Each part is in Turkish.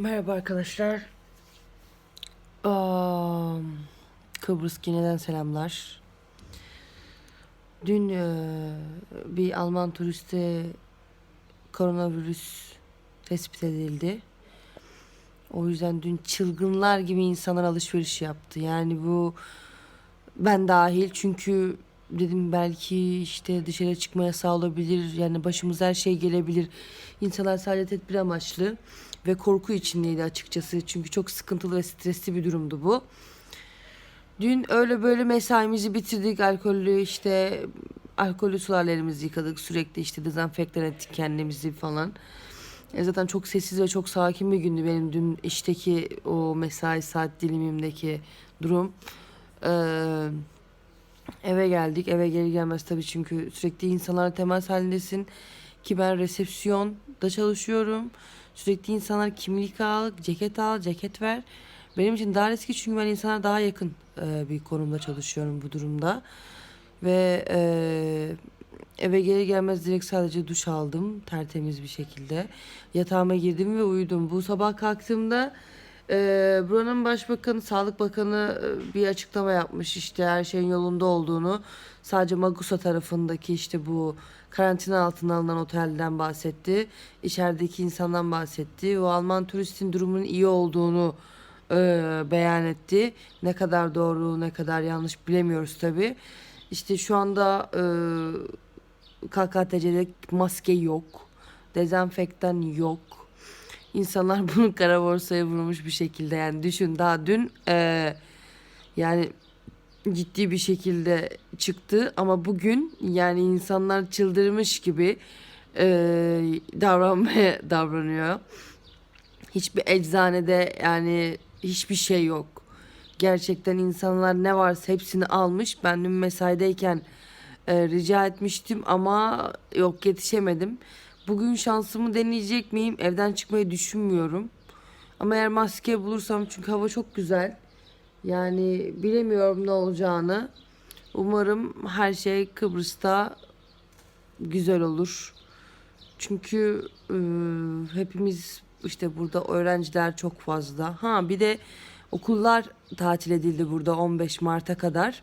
Merhaba arkadaşlar. Aa, Kıbrıs Gine'den selamlar. Dün e, bir Alman turiste koronavirüs tespit edildi. O yüzden dün çılgınlar gibi insanlar alışveriş yaptı. Yani bu ben dahil çünkü dedim belki işte dışarı çıkma yasağı olabilir. Yani başımıza her şey gelebilir. İnsanlar sadece tedbir amaçlı ve korku içindeydi açıkçası. Çünkü çok sıkıntılı ve stresli bir durumdu bu. Dün öyle böyle mesaimizi bitirdik. Alkollü işte alkollü sularla elimizi yıkadık. Sürekli işte dezenfektan ettik kendimizi falan. E zaten çok sessiz ve çok sakin bir gündü benim dün işteki o mesai saat dilimimdeki durum. Ee, eve geldik. Eve gelir gelmez tabii çünkü sürekli insanlarla temas halindesin. Ki ben resepsiyonda çalışıyorum. Sürekli insanlar kimlik al, ceket al, ceket ver. Benim için daha riskli çünkü ben insana daha yakın e, bir konumda çalışıyorum bu durumda. Ve e, eve gelir gelmez direkt sadece duş aldım tertemiz bir şekilde. Yatağıma girdim ve uyudum. Bu sabah kalktığımda e, buranın başbakanı, sağlık bakanı e, bir açıklama yapmış işte her şeyin yolunda olduğunu. Sadece Magusa tarafındaki işte bu karantina altına alınan otelden bahsetti. İçerideki insandan bahsetti. O Alman turistin durumunun iyi olduğunu e, beyan etti. Ne kadar doğru ne kadar yanlış bilemiyoruz tabi. İşte şu anda e, KKTC'de maske yok. Dezenfektan yok. İnsanlar bunu kara borsaya vurmuş bir şekilde yani düşün daha dün e, yani ciddi bir şekilde çıktı ama bugün yani insanlar çıldırmış gibi e, davranmaya davranıyor. Hiçbir eczanede yani hiçbir şey yok. Gerçekten insanlar ne varsa hepsini almış. Ben dün mesaideyken e, rica etmiştim ama yok yetişemedim. Bugün şansımı deneyecek miyim? Evden çıkmayı düşünmüyorum. Ama eğer maske bulursam çünkü hava çok güzel. Yani bilemiyorum ne olacağını. Umarım her şey Kıbrıs'ta güzel olur. Çünkü e, hepimiz işte burada öğrenciler çok fazla. Ha bir de okullar tatil edildi burada 15 Mart'a kadar.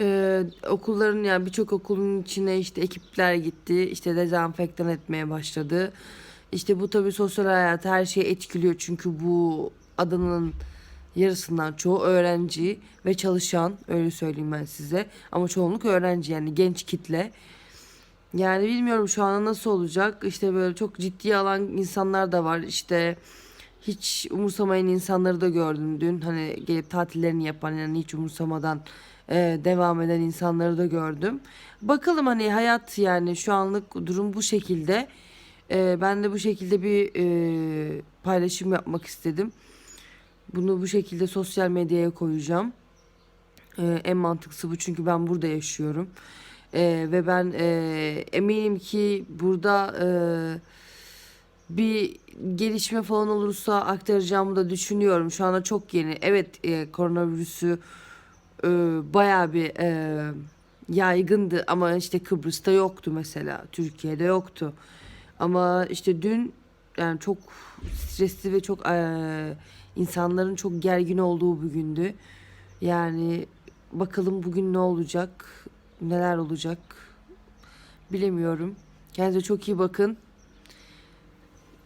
Ee, okulların yani birçok okulun içine işte ekipler gitti. işte dezenfektan etmeye başladı. İşte bu tabii sosyal hayat her şeyi etkiliyor. Çünkü bu adanın yarısından çoğu öğrenci ve çalışan öyle söyleyeyim ben size. Ama çoğunluk öğrenci yani genç kitle. Yani bilmiyorum şu an nasıl olacak. İşte böyle çok ciddiye alan insanlar da var. İşte hiç umursamayan insanları da gördüm dün. Hani gelip tatillerini yapan yani hiç umursamadan e, devam eden insanları da gördüm. Bakalım hani hayat yani şu anlık durum bu şekilde. E, ben de bu şekilde bir e, paylaşım yapmak istedim. Bunu bu şekilde sosyal medyaya koyacağım. E, en mantıklısı bu çünkü ben burada yaşıyorum. E, ve ben e, eminim ki burada e, bir gelişme falan olursa aktaracağımı da düşünüyorum. Şu anda çok yeni. Evet e, koronavirüsü e, bayağı bir e, yaygındı ama işte Kıbrıs'ta yoktu mesela. Türkiye'de yoktu. Ama işte dün yani çok stresli ve çok e, insanların çok gergin olduğu bir gündü. Yani bakalım bugün ne olacak, neler olacak bilemiyorum. Kendinize çok iyi bakın.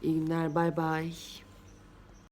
İyi günler, bay bay.